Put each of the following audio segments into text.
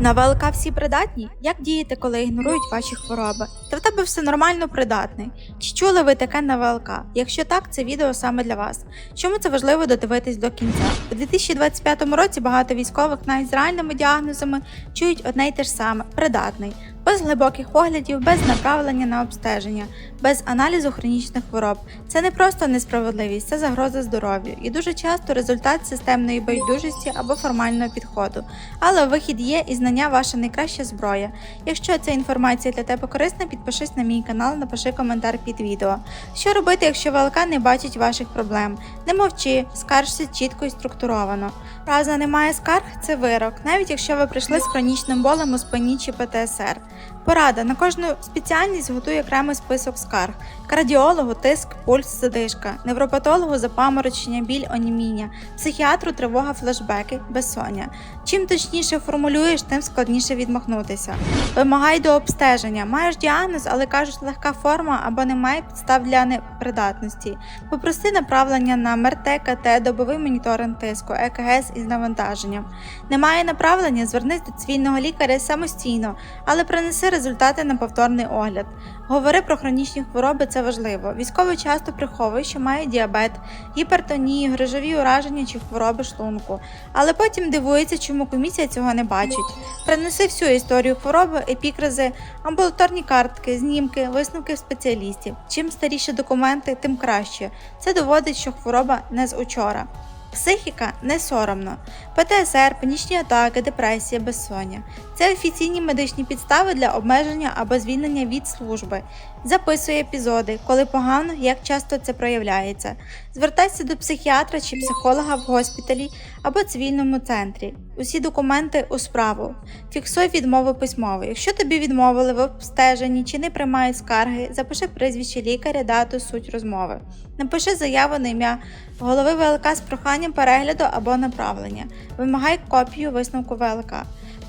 На ВЛК всі придатні? Як діяти, коли ігнорують ваші хвороби? Та в тебе все нормально придатний. Чи чули ви таке на ВЛК? Якщо так, це відео саме для вас. Чому це важливо додивитись до кінця? У 2025 році багато військових навіть з реальними діагнозами чують одне й те ж саме придатний. Без глибоких поглядів, без направлення на обстеження, без аналізу хронічних хвороб. Це не просто несправедливість, це загроза здоров'ю і дуже часто результат системної байдужості або формального підходу. Але вихід є і знання ваша найкраща зброя. Якщо ця інформація для тебе корисна, підпишись на мій канал, напиши коментар під відео. Що робити, якщо ВЛК не бачить ваших проблем? Не мовчи, скаржся чітко і структуровано. Фраза немає скарг це вирок, навіть якщо ви прийшли з хронічним болем у спині чи ПТСР. 嗯。Порада на кожну спеціальність готуй окремий список скарг: кардіологу, тиск, пульс, задишка, невропатологу, запаморочення, біль, оніміння, психіатру, тривога, флешбеки, безсоння. Чим точніше формулюєш, тим складніше відмахнутися. Вимагай до обстеження. Маєш діагноз, але кажуть легка форма або немає підстав для непридатності. Попроси направлення на МРТ, КТ, добовий моніторинг тиску, ЕКГ із навантаженням. Немає направлення, звернись до цивільного лікаря самостійно, але принеси результати на повторний огляд. Говори про хронічні хвороби, це важливо. Військовий часто приховує, що має діабет, гіпертонію, грижові ураження чи хвороби шлунку, але потім дивується, чому комісія цього не бачить. Принеси всю історію хвороби, епікризи, амбулаторні картки, знімки, висновки спеціалістів. Чим старіші документи, тим краще. Це доводить, що хвороба не з учора. Психіка не соромно. ПТСР, панічні атаки, депресія, безсоння. Це офіційні медичні підстави для обмеження або звільнення від служби. Записуй епізоди, коли погано, як часто це проявляється. Звертайся до психіатра чи психолога в госпіталі або цивільному центрі. Усі документи у справу. Фіксуй відмови письмово. Якщо тобі відмовили в обстеженні чи не приймають скарги, запиши прізвище лікаря, дату, суть розмови. Напиши заяву на ім'я голови ВЛК з проханням перегляду або направлення. Вимагай копію висновку ВЛК.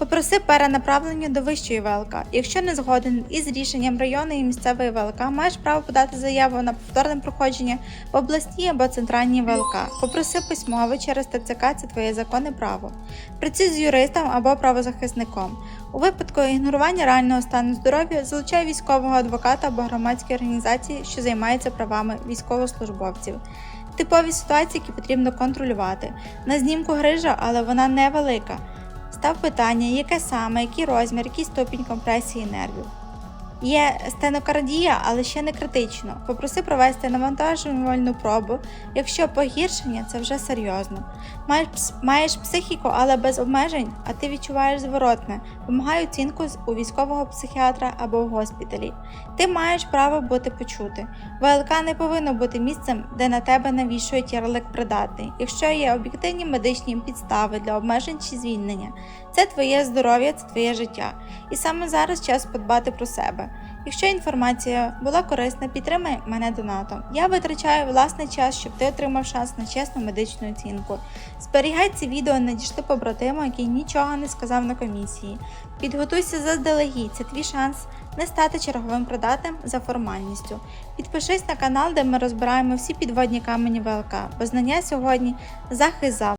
Попроси перенаправлення до вищої ВЛК. Якщо не згоден із рішенням районної і місцевої ВЛК, маєш право подати заяву на повторне проходження в обласній або центральній ВЛК. Попроси письмово через ТЦК це твоє законне право. Працюй з юристом або правозахисником. У випадку ігнорування реального стану здоров'я залучай військового адвоката або громадські організації, що займаються правами військовослужбовців. Типові ситуації, які потрібно контролювати. На знімку грижа, але вона невелика. Став питання, яке саме, який розмір, який ступінь компресії нервів. Є стенокардія, але ще не критично. Попроси провести навантажувальну пробу. Якщо погіршення, це вже серйозно. Маєш, маєш психіку, але без обмежень, а ти відчуваєш зворотне. Вимагай оцінку у військового психіатра або в госпіталі. Ти маєш право бути почути. ВЛК не повинно бути місцем, де на тебе навішують ярлик придатний. Якщо є об'єктивні медичні підстави для обмежень чи звільнення, це твоє здоров'я, це твоє життя. І саме зараз час подбати про себе. Якщо інформація була корисна, підтримай мене донатом. Я витрачаю власний час, щоб ти отримав шанс на чесну медичну оцінку. Зберігай ці відео, надійшли побратиму, який нічого не сказав на комісії. Підготуйся заздалегідь, це твій шанс не стати черговим придатним за формальністю. Підпишись на канал, де ми розбираємо всі підводні камені ВЛК, бо знання сьогодні захист.